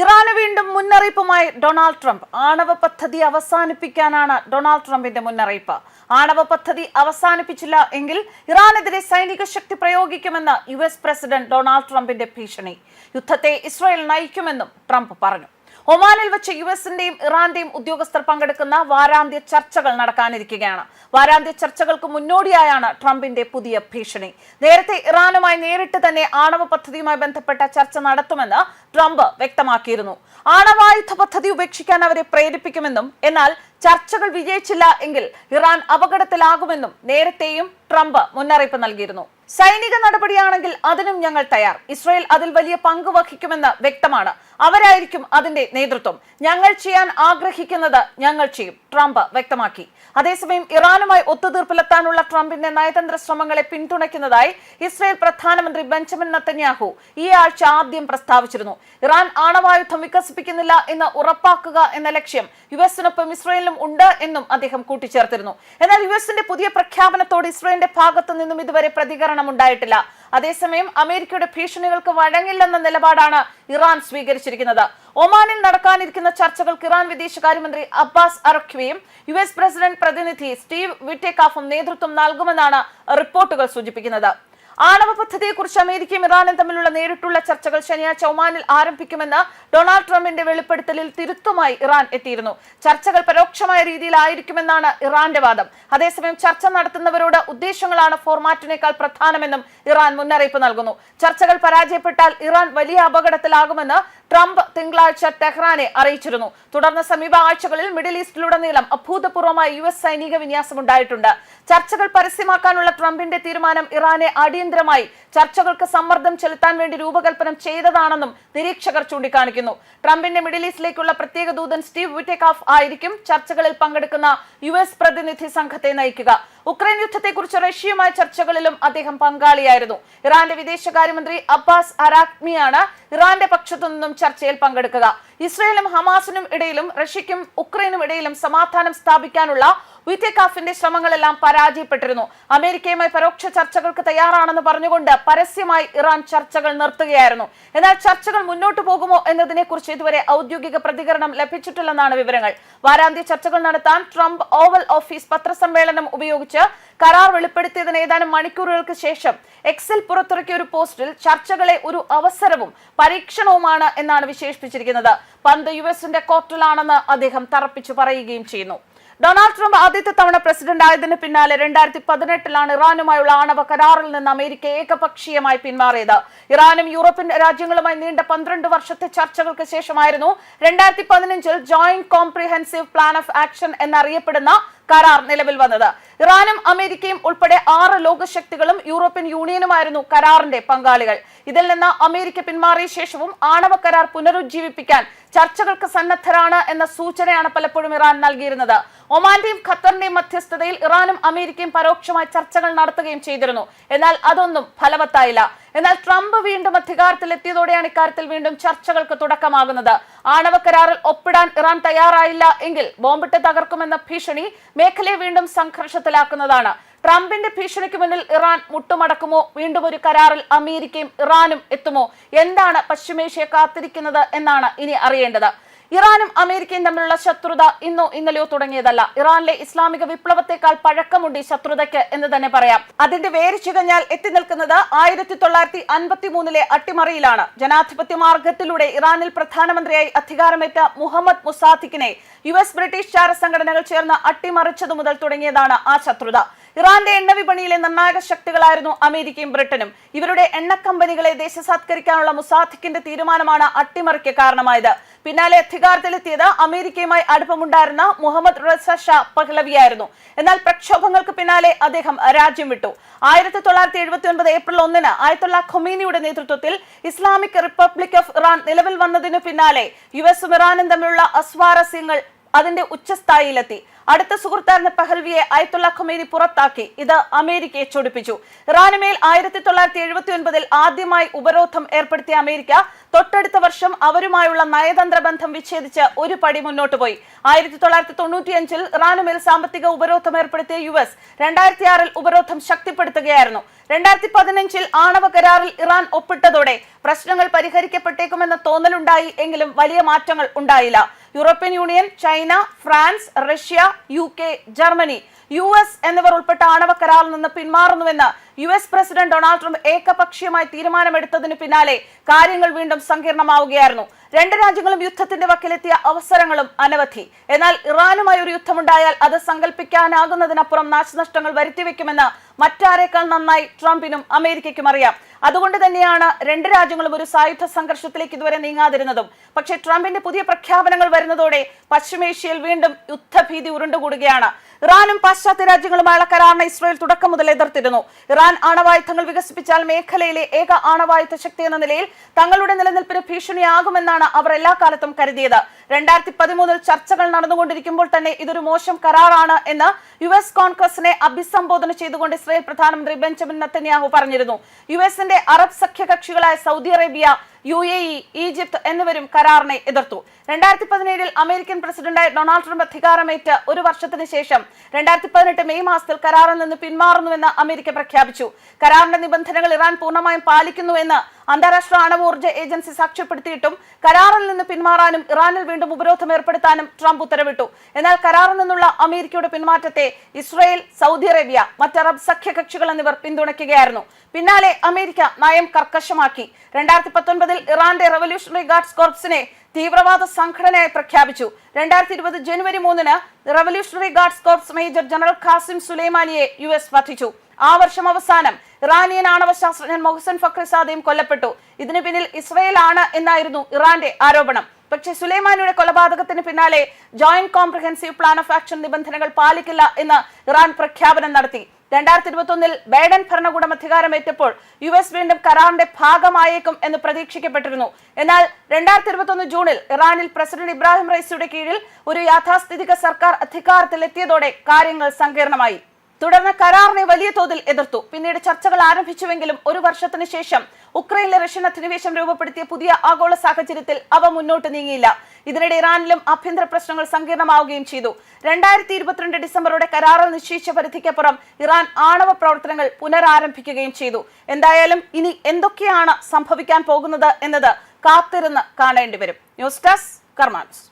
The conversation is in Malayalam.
ഇറാന് വീണ്ടും മുന്നറിയിപ്പുമായി ഡൊണാൾഡ് ട്രംപ്. ആണവ പദ്ധതി അവസാനിപ്പിക്കാനാണ് ഡൊണാൾഡ് ട്രംപിന്റെ മുന്നറിയിപ്പ്. ആണവ പദ്ധതി അവസാനിപ്പിച്ചില്ല എങ്കിൽ ഇറാനെതിരെ സൈനിക ശക്തി പ്രയോഗിക്കുമെന്ന് യു പ്രസിഡന്റ് ഡൊണാൾഡ് ട്രംപിന്റെ ഭീഷണി. യുദ്ധത്തെ ഇസ്രായേൽ നയിക്കുമെന്നും ട്രംപ് പറഞ്ഞു. ഒമാനിൽ വെച്ച് യു എസിന്റെയും ഇറാന്റെയും ഉദ്യോഗസ്ഥർ പങ്കെടുക്കുന്ന വാരാന്ത്യ ചർച്ചകൾ നടക്കാനിരിക്കുകയാണ്. വാരാന്ത്യ ചർച്ചകൾക്ക് മുന്നോടിയായാണ് ട്രംപിന്റെ പുതിയ ഭീഷണി. നേരത്തെ ഇറാനുമായി നേരിട്ട് തന്നെ ആണവ പദ്ധതിയുമായി ബന്ധപ്പെട്ട ചർച്ച നടത്തുമെന്ന് ട്രംപ് വ്യക്തമാക്കിയിരുന്നു. ആണവായുധ പദ്ധതി ഉപേക്ഷിക്കാൻ അവരെ പ്രേരിപ്പിക്കുമെന്നും എന്നാൽ ചർച്ചകൾ വിജയിച്ചില്ല എങ്കിൽ ഇറാൻ അപകടത്തിലാകുമെന്നും നേരത്തെയും ട്രംപ് മുന്നറിയിപ്പ് നൽകിയിരുന്നു. സൈനിക നടപടിയാണെങ്കിൽ അതിനും ഞങ്ങൾ തയ്യാർ. ഇസ്രായേൽ അതിൽ വലിയ പങ്ക് വഹിക്കുമെന്ന് വ്യക്തമാണ്. അവരായിരിക്കും അതിന്റെ നേതൃത്വം. ഞങ്ങൾ ചെയ്യാൻ ആഗ്രഹിക്കുന്നത് ഞങ്ങൾ ചെയ്യും ട്രംപ് വ്യക്തമാക്കി. അതേസമയം ഇറാനുമായി ഒത്തുതീർപ്പിലെത്താനുള്ള ട്രംപിന്റെ നയതന്ത്ര ശ്രമങ്ങളെ പിന്തുണയ്ക്കുന്നതായി ഇസ്രായേൽ പ്രധാനമന്ത്രി ബെഞ്ചമിൻ നത്തന്യാഹു ഈ ആഴ്ച ആദ്യം പ്രസ്താവിച്ചിരുന്നു. ഇറാൻ ആണവായുധം വികസിപ്പിക്കുന്നില്ല എന്ന് ഉറപ്പാക്കുക എന്ന ലക്ഷ്യം യു എസിനൊപ്പം ഇസ്രായേലിനും ഉണ്ട് എന്നും അദ്ദേഹം കൂട്ടിച്ചേർത്തിരുന്നു. എന്നാൽ യു എസിന്റെ പുതിയ പ്രഖ്യാപനത്തോട് ഇസ്രായേലിന്റെ ഭാഗത്തു നിന്നും ഇതുവരെ പ്രതികരണം ഉണ്ടായിട്ടില്ല. അതേസമയം അമേരിക്കയുടെ ഭീഷണികൾക്ക് വഴങ്ങില്ലെന്ന നിലപാടാണ് ഇറാൻ സ്വീകരിച്ചിരിക്കുന്നത്. ഒമാനിൽ നടക്കാനിരിക്കുന്ന ചർച്ചകൾക്ക് ഇറാൻ വിദേശകാര്യമന്ത്രി അബ്ബാസ് അറഖ്വിയും യു എസ് പ്രസിഡന്റ് പ്രതിനിധി സ്റ്റീവ് വിറ്റേക്കാഫും നേതൃത്വം നൽകുമെന്നാണ് റിപ്പോർട്ടുകൾ സൂചിപ്പിക്കുന്നത്. ആണവ പദ്ധതിയെക്കുറിച്ച് അമേരിക്കയും ഇറാനും തമ്മിലുള്ള നേരിട്ടുള്ള ചർച്ചകൾ ശനിയാഴ്ച ഒമാനിൽ ആരംഭിക്കുമെന്ന് ഡൊണാൾഡ് ട്രംപിന്റെ വെളിപ്പെടുത്തലിൽ തിരുത്തുമായി ഇറാൻ എത്തിയിരുന്നു. ചർച്ചകൾ പരോക്ഷമായ രീതിയിലായിരിക്കുമെന്നാണ് ഇറാന്റെ വാദം. അതേസമയം ചർച്ച നടത്തുന്നവരോട് ഉദ്ദേശങ്ങളാണ് ഫോർമാറ്റിനേക്കാൾ പ്രധാനമെന്നും ഇറാൻ മുന്നറിയിപ്പ് നൽകുന്നു. ചർച്ചകൾ പരാജയപ്പെട്ടാൽ ഇറാൻ വലിയ അപകടത്തിലാകുമെന്ന് ട്രംപ് തിങ്കളാഴ്ച ടെഹ്റാനെ അറിയിച്ചിരുന്നു. തുടർന്ന് സമീപ ആഴ്ചകളിൽ മിഡിൽ ഈസ്റ്റിലുടനീളം അഭൂതപൂർവമായ യു എസ് സൈനിക വിന്യാസം ഉണ്ടായിട്ടുണ്ട്. ചർച്ചകൾ പരസ്യമാക്കാനുള്ള ട്രംപിന്റെ തീരുമാനം ഇറാനെ അടിയന്തരമായി ചർച്ചകൾക്ക് സമ്മർദ്ദം ചെലുത്താൻ വേണ്ടി രൂപകൽപ്പന ചെയ്തതാണെന്നും നിരീക്ഷകർ ചൂണ്ടിക്കാണിക്കുന്നു. ട്രംപിന്റെ മിഡിൽ ഈസ്റ്റിലേക്കുള്ള പ്രത്യേക ദൂതൻ സ്റ്റീവ് വിറ്റേക്കാഫ് ആയിരിക്കും ചർച്ചകളിൽ പങ്കെടുക്കുന്ന യു എസ് പ്രതിനിധി സംഘത്തെ നയിക്കുക. ഉക്രൈൻ യുദ്ധത്തെക്കുറിച്ച് റഷ്യയുമായ ചർച്ചകളിലും അദ്ദേഹം പങ്കാളിയായിരുന്നു. ഇറാന്റെ വിദേശകാര്യമന്ത്രി അബ്ബാസ് അരാഖ്മിയാണ് ഇറാന്റെ പക്ഷത്തു നിന്നും ചർച്ചയിൽ പങ്കെടുക്കുക. ഇസ്രയേലും ഹമാസിനും ഇടയിലും റഷ്യയ്ക്കും ഉക്രൈനും ഇടയിലും സമാധാനം സ്ഥാപിക്കാനുള്ള വിറ്റേക്കാഫിന്റെ ശ്രമങ്ങളെല്ലാം പരാജയപ്പെട്ടിരുന്നു. അമേരിക്കയുമായി പരോക്ഷ ചർച്ചകൾക്ക് തയ്യാറാണെന്ന് പറഞ്ഞുകൊണ്ട് പരസ്യമായി ഇറാൻ ചർച്ചകൾ നിർത്തുകയായിരുന്നു. എന്നാൽ ചർച്ചകൾ മുന്നോട്ടു പോകുമോ എന്നതിനെ കുറിച്ച് ഇതുവരെ ഔദ്യോഗിക പ്രതികരണം ലഭിച്ചിട്ടില്ലെന്നാണ് വിവരങ്ങൾ. വാരാന്ത്യ ചർച്ചകൾ നടത്താൻ ട്രംപ് ഓവൽ ഓഫീസ് പത്രസമ്മേളനം ഉപയോഗിച്ച് കരാർ വെളിപ്പെടുത്തിയതിന് ഏതാനും മണിക്കൂറുകൾക്ക് ശേഷം എക്സിൽ പുറത്തിറക്കിയ ഒരു പോസ്റ്റിൽ ചർച്ചകളെ ഒരു അവസരവും പരീക്ഷണവുമാണ് എന്നാണ് വിശേഷിപ്പിച്ചിരിക്കുന്നത്. പന്ത് യു എസിന്റെ കോർട്ടിലാണെന്ന് അദ്ദേഹം തറപ്പിച്ചു പറയുകയും ചെയ്യുന്നു. ഡൊണാൾഡ് ട്രംപ് ആദ്യത്തെ തവണ പ്രസിഡന്റ് ആയതിനു പിന്നാലെ രണ്ടായിരത്തി പതിനെട്ടിലാണ് ഇറാനുമായുള്ള ആണവ കരാറിൽ നിന്ന് അമേരിക്ക ഏകപക്ഷീയമായി പിന്മാറിയത്. ഇറാനും യൂറോപ്യൻ രാജ്യങ്ങളുമായി നീണ്ട പന്ത്രണ്ട് വർഷത്തെ ചർച്ചകൾക്ക് ശേഷമായിരുന്നു രണ്ടായിരത്തി പതിനഞ്ചിൽ joint comprehensive plan of action എന്നറിയപ്പെടുന്ന കരാർ നിലവിൽ വന്നത്. ഇറാനും അമേരിക്കയും ഉൾപ്പെടെ ആറ് ലോകശക്തികളും യൂറോപ്യൻ യൂണിയനുമായിരുന്നു കരാറിന്റെ പങ്കാളികൾ. ഇതിൽ നിന്ന് അമേരിക്ക പിന്മാറിയ ശേഷവും ആണവ കരാർ പുനരുജ്ജീവിപ്പിക്കാൻ ചർച്ചകൾക്ക് സന്നദ്ധരാണ് എന്ന സൂചനയാണ് പലപ്പോഴും ഇറാൻ നൽകിയിരുന്നത്. ഒമാന്റെയും ഖത്തറിന്റെയും മധ്യസ്ഥതയിൽ ഇറാനും അമേരിക്കയും പരോക്ഷമായി ചർച്ചകൾ നടത്തുകയും ചെയ്തിരുന്നു. എന്നാൽ അതൊന്നും ഫലവത്തായില്ല. എന്നാൽ ട്രംപ് വീണ്ടും അധികാരത്തിലെത്തിയതോടെയാണ് ഇക്കാര്യത്തിൽ വീണ്ടും ചർച്ചകൾക്ക് തുടക്കമാകുന്നത്. ആണവ കരാറിൽ ഒപ്പിടാൻ ഇറാൻ തയ്യാറായില്ല എങ്കിൽ ബോംബിട്ട് തകർക്കുമെന്ന ഭീഷണി മേഖലയെ വീണ്ടും സംഘർഷത്തിലാക്കുന്നതാണ്. ട്രംപിന്റെ ഭീഷണിക്ക് മുന്നിൽ ഇറാൻ മുട്ടുമടക്കുമോ? വീണ്ടും ഒരു കരാറിൽ അമേരിക്കയും ഇറാനും എത്തുമോ? എന്താണ് പശ്ചിമേഷ്യ കാത്തിരിക്കുന്നത് എന്നാണ് ഇനി അറിയേണ്ടത്. ഇറാനും അമേരിക്കയും തമ്മിലുള്ള ശത്രുത ഇന്നോ ഇന്നലെയോ തുടങ്ങിയതല്ല. ഇറാനിലെ ഇസ്ലാമിക വിപ്ലവത്തെക്കാൾ പഴക്കമുണ്ട് ഈ ശത്രുതയ്ക്ക് എന്ന് തന്നെ പറയാം. അതിന്റെ വേര് ചികഞ്ഞാൽ എത്തി നിൽക്കുന്നത് ആയിരത്തി തൊള്ളായിരത്തി അൻപത്തി മൂന്നിലെ അട്ടിമറിയിലാണ്. ജനാധിപത്യ മാർഗത്തിലൂടെ ഇറാനിൽ പ്രധാനമന്ത്രിയായി അധികാരമേറ്റ മുഹമ്മദ് മുസാദിഖിനെ യു എസ് ബ്രിട്ടീഷ് ചാര സംഘടനകൾ ചേർന്ന് അട്ടിമറിച്ചതു മുതൽ തുടങ്ങിയതാണ് ആ ശത്രുത. ഇറാന്റെ എണ്ണ വിപണിയിലെ നിർണായക ശക്തികളായിരുന്നു അമേരിക്കയും ബ്രിട്ടനും. ഇവരുടെ എണ്ണ കമ്പനികളെ ദേശസാത്കരിക്കാനുള്ള മുസാദിഖിന്റെ തീരുമാനമാണ് അട്ടിമറിക്ക് കാരണമായത്. പിന്നാലെ അധികാരത്തിലെത്തിയത് അമേരിക്കയുമായി അടുപ്പമുണ്ടായിരുന്ന മുഹമ്മദ് റസ ഷാ പഹ്ലവിയായിരുന്നു. എന്നാൽ പ്രക്ഷോഭങ്ങൾക്ക് പിന്നാലെ അദ്ദേഹം രാജ്യം വിട്ടു. ആയിരത്തി തൊള്ളായിരത്തി എഴുപത്തി ഒൻപത് ഏപ്രിൽ ഒന്നിന് ആയത്തുള്ള ഖൊമീനിയുടെ നേതൃത്വത്തിൽ ഇസ്ലാമിക് റിപ്പബ്ലിക് ഓഫ് ഇറാൻ നിലവിൽ വന്നതിനു പിന്നാലെ യു എസും ഇറാനും തമ്മിലുള്ള അസ്വാരസ്യങ്ങൾ അതിന്റെ ഉച്ചസ്ഥായിയിലെത്തി. അടുത്ത സുഹൃത്തായിരുന്ന പഹൽവിയെ അയത്തുള്ള ഖൊമേനി പുറത്താക്കി. ഇത് അമേരിക്കയെ ചൊടിപ്പിച്ചു. ഇറാനുമേൽ ആയിരത്തി തൊള്ളായിരത്തി എഴുപത്തി ഒൻപതിൽ ആദ്യമായി ഉപരോധം ഏർപ്പെടുത്തിയ അമേരിക്ക തൊട്ടടുത്ത വർഷം അവരുമായുള്ള നയതന്ത്ര ബന്ധം വിച്ഛേദിച്ച് ഒരു പടി മുന്നോട്ട് പോയി. ആയിരത്തി തൊള്ളായിരത്തി തൊണ്ണൂറ്റിയഞ്ചിൽ ഇറാനുമേൽ സാമ്പത്തിക ഉപരോധം ഏർപ്പെടുത്തിയ യു എസ് രണ്ടായിരത്തി ആറിൽ ഉപരോധം ശക്തിപ്പെടുത്തുകയായിരുന്നു. രണ്ടായിരത്തി പതിനഞ്ചിൽ ആണവ കരാറിൽ ഇറാൻ ഒപ്പിട്ടതോടെ പ്രശ്നങ്ങൾ പരിഹരിക്കപ്പെട്ടേക്കുമെന്ന തോന്നലുണ്ടായി എങ്കിലും വലിയ മാറ്റങ്ങൾ ഉണ്ടായില്ല. European Union China France Russia U K Germany. U S എന്നിവർ ഉൾപ്പെട്ട ആണവ കരാറിൽ നിന്ന് പിന്മാറുന്നുവെന്ന് U S president Donald Trump ഏകപക്ഷീയമായി തീരുമാനമെടുത്തതിന് പിന്നാലെ കാര്യങ്ങൾ വീണ്ടും സങ്കീർണമാവുകയായിരുന്നു. രണ്ട് രാജ്യങ്ങളും യുദ്ധത്തിന്റെ വക്കിലെത്തിയ അവസരങ്ങളും അനവധി. എന്നാൽ ഇറാനുമായി ഒരു യുദ്ധമുണ്ടായാൽ അത് സങ്കല്പിക്കാനാകുന്നതിനപ്പുറം നാശനഷ്ടങ്ങൾ വരുത്തിവെക്കുമെന്ന് മറ്റാരേക്കാൾ നന്നായി ട്രംപിനും അമേരിക്കയ്ക്കും അറിയാം. അതുകൊണ്ട് തന്നെയാണ് രണ്ട് രാജ്യങ്ങളും ഒരു സായുധ സംഘർഷത്തിലേക്ക് ഇതുവരെ നീങ്ങാതിരുന്നതും. പക്ഷേ ട്രംപിന്റെ പുതിയ പ്രഖ്യാപനങ്ങൾ വരുന്നതോടെ പശ്ചിമേഷ്യയിൽ വീണ്ടും യുദ്ധഭീതി ഉരുണ്ടുകൂടുകയാണ്. ഇറാനും പാശ്ചാത്യ രാജ്യങ്ങളുമായുള്ള കരാറിന് ഇസ്രായേൽ തുടക്കം മുതൽ എതിർത്തിരുന്നു. ഇറാൻ ആണവായുധങ്ങൾ വികസിപ്പിച്ചാൽ മേഖലയിലെ ഏക ആണവായുധ ശക്തി എന്ന നിലയിൽ തങ്ങളുടെ നിലനിൽപ്പിന് ഭീഷണിയാകുമെന്നാണ് അവർ എല്ലാ കാലത്തും കരുതിയത്. രണ്ടായിരത്തി പതിമൂന്നിൽ ചർച്ചകൾ നടന്നുകൊണ്ടിരിക്കുമ്പോൾ തന്നെ ഇതൊരു മോശം കരാറാണ് എന്ന് യു എസ് കോൺഗ്രസിനെ അഭിസംബോധന ചെയ്തുകൊണ്ട് ഇസ്രായേൽ പ്രധാനമന്ത്രി ബെഞ്ചമിൻ നത്തന്യാഹു പറഞ്ഞിരുന്നു. യു എസിന്റെ Arab സഖ്യകക്ഷികളായ Saudi Arabia U A E Egypt എന്നിവരും കരാറിനെ എതിർത്തു. രണ്ടായിരത്തി പതിനേഴിൽ അമേരിക്കൻ പ്രസിഡന്റായ ഡൊണാൾഡ് ട്രംപ് അധികാരമേറ്റ ഒരു വർഷത്തിന് ശേഷം രണ്ടായിരത്തി പതിനെട്ട് മെയ് മാസത്തിൽ കരാറിൽ നിന്ന് പിന്മാറുന്നുവെന്ന് അമേരിക്ക പ്രഖ്യാപിച്ചു. കരാറിന്റെ നിബന്ധനകൾ ഇറാൻ പൂർണമായും പാലിക്കുന്നുവെന്ന് അന്താരാഷ്ട്ര ആണവോർജ ഏജൻസി സാക്ഷ്യപ്പെടുത്തിയിട്ടും കരാറിൽ നിന്ന് പിന്മാറാനും ഇറാനിൽ വീണ്ടും ഉപരോധം ഏർപ്പെടുത്താനും ട്രംപ് ഉത്തരവിട്ടു. എന്നാൽ കരാറിൽ നിന്നുള്ള അമേരിക്കയുടെ പിന്മാറ്റത്തെ ഇസ്രയേൽ സൗദി അറേബ്യ മറ്ററബ് സഖ്യകക്ഷികൾ എന്നിവർ പിന്തുണയ്ക്കുകയായിരുന്നു. പിന്നാലെ അമേരിക്ക നയം കർക്കശമാക്കി. രണ്ടായിരത്തി പത്തൊൻപതിൽ ഇറാന്റെ റവല്യൂഷണറി ഗാർഡ്സ് കോർപ്സിനെ തീവ്രവാദ സംഘടനയായി പ്രഖ്യാപിച്ചു. രണ്ടായിരത്തി ഇരുപത് ജനുവരി മൂന്നിന് revolutionary guards corps major general Qasem സുലൈമാനിയെ U S വധിച്ചു. ആ വർഷം അവസാനം ഇറാനിയൻ ആണവ ശാസ്ത്രജ്ഞൻ മൊഹസൻ ഫക്രസാദയും കൊല്ലപ്പെട്ടു. ഇതിനു പിന്നിൽ ഇസ്രയേൽ ആണ് എന്നായിരുന്നു ഇറാന്റെ ആരോപണം. പക്ഷേ സുലൈമാനിയുടെ കൊലപാതകത്തിന് പിന്നാലെ joint comprehensive plan of action നിബന്ധനകൾ പാലിക്കില്ല എന്ന് ഇറാൻ പ്രഖ്യാപനം നടത്തി. രണ്ടായിരത്തി ഇരുപത്തി ഒന്നിൽ ബൈഡൻ ഭരണകൂടം അധികാരമേറ്റപ്പോൾ യു എസ് വീണ്ടും കരാറിന്റെ ഭാഗമായേക്കും എന്ന് പ്രതീക്ഷിക്കപ്പെട്ടിരുന്നു. എന്നാൽ രണ്ടായിരത്തി ഇരുപത്തി ഒന്ന് ജൂണിൽ ഇറാനിൽ പ്രസിഡന്റ് ഇബ്രാഹിം റൈസിയുടെ കീഴിൽ ഒരു യാഥാസ്ഥിതിക സർക്കാർ അധികാരത്തിലെത്തിയതോടെ കാര്യങ്ങൾ സങ്കീർണമായി. തുടർന്ന് കരാറിനെ വലിയ തോതിൽ എതിർത്തു. പിന്നീട് ചർച്ചകൾ ആരംഭിച്ചുവെങ്കിലും ഒരു വർഷത്തിന് ശേഷം ഉക്രൈനിലെ റഷ്യൻ അധിനിവേശം രൂപപ്പെടുത്തിയ പുതിയ ആഗോള സാഹചര്യത്തിൽ അവ മുന്നോട്ട് നീങ്ങിയില്ല. ഇതിനിടെ ഇറാനിലും ആഭ്യന്തര പ്രശ്നങ്ങൾ സങ്കീർണമാവുകയും ചെയ്തു. രണ്ടായിരത്തി ഇരുപത്തിരണ്ട് ഡിസംബറോടെ കരാറിൽ നിശ്ചയിച്ച പരിധിക്കപ്പുറം ഇറാൻ ആണവ പ്രവർത്തനങ്ങൾ പുനരാരംഭിക്കുകയും ചെയ്തു. എന്തായാലും ഇനി എന്തൊക്കെയാണ് സംഭവിക്കാൻ പോകുന്നത് എന്നത് കാത്തിരുന്ന് കാണേണ്ടി വരും ന്യൂസ് ഡെസ്ക് കർമാൻസ്